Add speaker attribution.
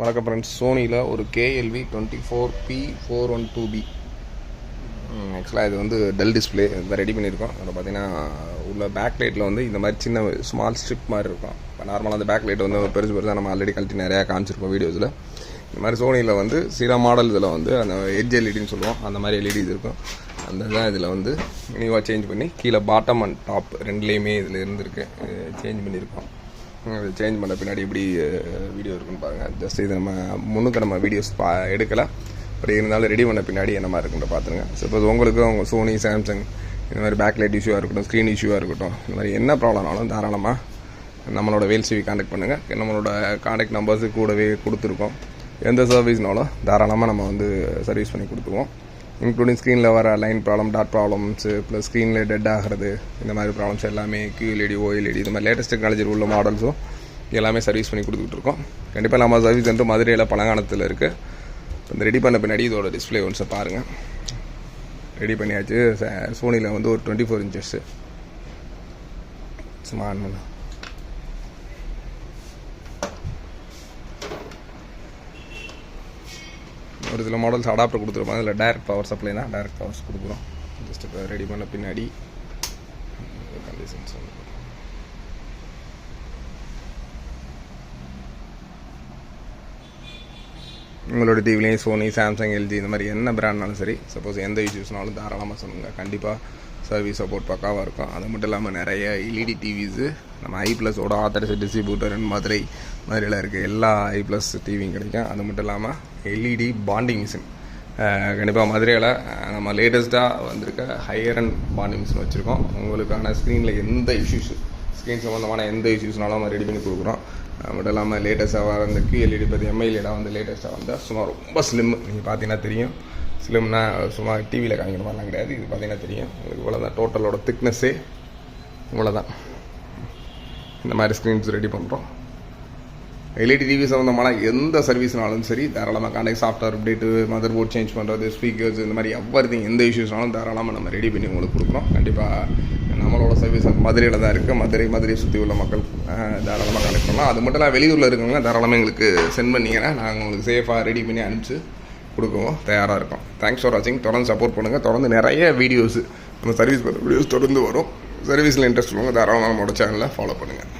Speaker 1: வணக்கம் ஃப்ரெண்ட்ஸ் சோனியில் ஒரு KLV twenty four B four one two B ஆக்சுவலாக இது வந்து டெல் டிஸ்பிளே இதை ரெடி பண்ணியிருக்கோம். அதில் பார்த்தீங்கன்னா உள்ள பேக் லைட்டில் வந்து இந்த மாதிரி சின்ன ஸ்மால் ஸ்ட்ரிப் மாதிரி இருக்கும். இப்போ நார்மலாக அந்த பேக் லைட் வந்து பெருசு பெருசாக நம்ம ஆல்ரெடி கழட்டி நிறையா காமிச்சிருப்போம் வீடியோஸில் இந்த மாதிரி சோனியில் வந்து சில மாடல் இதில் வந்து அந்த எட்ஜ் எல்இடின்னு சொல்லுவோம். அந்த மாதிரி எல்இடிஸ் இருக்கும். அந்த தான் இதில் வந்து நியூவாக சேஞ்ச் பண்ணி கீழே பாட்டம் அண்ட் டாப் ரெண்டுலேயுமே இதில் இருந்திருக்கு. சேஞ்ச் பண்ணியிருக்கோம். சேஞ்ச் பண்ண பின்னாடி எப்படி வீடியோ இருக்குன்னு பாருங்கள் ஜஸ்ட் இது நம்ம முன்னுக்கு நம்ம வீடியோஸ் பா எடுக்கலை பட் இருந்தாலும் ரெடி பண்ண பின்னாடி என்ன மாதிரி இருக்குன்ற பார்த்துருங்க சப்போஸ் உங்களுக்கு உங்கள் சோனி சாம்சங் இந்த மாதிரி பேக் லைட் இஷ்யூவாக இருக்கட்டும் ஸ்க்ரீன் இஷ்யூவாக இருக்கட்டும் இந்த மாதிரி என்ன ப்ராப்ளம்னாலும் தாராளமாக நம்மளோட வேல்சிவி காண்டாக்ட் பண்ணுங்கள் நம்மளோட காண்டாக்ட் நம்பர்ஸு கூடவே கொடுத்துருக்கோம். எந்த சர்வீஸ்னாலும் தாராளமாக நம்ம வந்து சர்வீஸ் பண்ணி கொடுத்துருவோம். இன்க்ளூடிங் ஸ்க்ரீனில் வர line problem dot problems plus ஸ்க்ரீனில் டெட் ஆகிறது இந்த மாதிரி ப்ராப்ளம்ஸ் எல்லாமே கியூஎல்இடி ஓஎல்இடி இந்த மாதிரி லேட்டஸ்ட் டெக்னாலஜி உள்ள மாடல்ஸும் எல்லாமே சர்வீஸ் பண்ணி கொடுத்துட்டு இருக்கோம். கண்டிப்பாக நம்ம சர்வீஸ் வந்து மதுரையில் பழங்காலத்தில் இருக்குது இந்த ரெடி பண்ண பின்னாடி இதோட டிஸ்பிளே ஒன்ஸை பாருங்கள் ரெடி பண்ணியாச்சு. சோனியில் வந்து ஒரு டுவெண்ட்டி ஃபோர் இன்ச்சஸ்ஸு சும்மா ஆன் ஒரு சில மாடல்ஸ் அடாப்டர் கொடுத்துருப்பாங்க. அதில் டேரக்ட் பவர் சப்ளை தான் டேரக்ட் பவர்ஸ் கொடுக்குறோம். ஜஸ்ட் இப்போ ரெடி பண்ண பின்னாடி. கண்டிஷன்ஸ் வந்து உங்களோட டிவிலையும் சோனி சாம்சங் எல்ஜி இந்த மாதிரி என்ன பிராண்ட்னாலும் சரி சப்போஸ் எந்த இஷ்யூஸ்னாலும் தாராளமாக சொல்லுங்கள் கண்டிப்பாக சர்வீஸ் சப்போர்ட் பக்காவாக இருக்கும். அது மட்டும் இல்லாமல் நிறைய எல்இடி டிவிஸு நம்ம ஐ ப்ளஸோட ஆத்தரைஸ் டிஸ்ட்ரிபியூட்டர் மதுரை மதுரையில் இருக்க. எல்லா ஐ ப்ளஸ் டிவியும் கிடைக்கும். அது மட்டும் இல்லாமல் எல்இடி பாண்டிங் மிஷின் கண்டிப்பாக மதுரையில் நம்ம லேட்டஸ்ட்டாக வந்திருக்க ஹையர் அண்ட் பாண்டிங் மிஷின் வச்சுருக்கோம். உங்களுக்கான ஸ்க்ரீனில் எந்த இஷ்யூஸ் ஸ்க்ரீன் சம்மந்தமான எந்த இஷ்யூஸ்னாலும் நம்ம ரெடி பண்ணி கொடுக்குறோம். அது மட்டும் இல்லாமல் லேட்டஸ்ட்டாக வர அந்த கியூஎல்இடி பற்றி எம்ஐலிடா வந்து லேட்டஸ்ட்டாக வந்தால் சும்மா ரொம்ப ஸ்லிம் நீங்கள் பார்த்தீங்கன்னா தெரியும். ஸ்லிம்னா சும்மா டிவியில் காமிக்கிற மாதிரிலாம் கிடையாது. இது பார்த்தீங்கன்னா தெரியும். உங்களுக்கு இவ்வளோ தான் டோட்டலோட திக்னஸ்ஸே இவ்வளோ தான் இந்த மாதிரி ஸ்க்ரீன்ஸ் ரெடி பண்ணுறோம் எல்இடி டிவி சம்மந்தமான எந்த சர்வீஸ்னாலும் சரி தாராளமாக contact software update motherboard change பண்ணுறது ஸ்பீக்கர்ஸ் இந்த மாதிரி எவ்வரி எந்த இஷ்யூஸ்னாலும் தாராளமாக நம்ம ரெடி பண்ணி உங்களுக்கு கொடுக்குறோம் கண்டிப்பாக நம்மளோட சர்வீஸ் மதுரையில் தான் இருக்குது மதுரை மதுரையை சுற்றி உள்ள மக்கள் தாராளமாக கனெக்ட் பண்ணலாம். அது மட்டும் இல்லாமல் வெளியூரில் இருக்கவங்க தாராளமாக எங்களுக்கு சென்ட் பண்ணிங்கன்னா நாங்கள் உங்களுக்கு சேஃபாக ரெடி பண்ணி அனுப்பிச்சு கொடுக்கவும் தயாராக இருக்கும். தேங்க்ஸ் ஃபார் வாட்சிங் தொடர்ந்து சப்போர்ட் பண்ணுங்கள் தொடர்ந்து நிறைய வீடியோஸ் நம்ம சர்வீஸ் பண்ணுற வீடியோஸ் தொடர்ந்து வரும். சர்வீஸில் இன்ட்ரெஸ்ட் உள்ளவங்க தாராளமாக நம்மளோட சேனலை ஃபாலோ பண்ணுங்கள்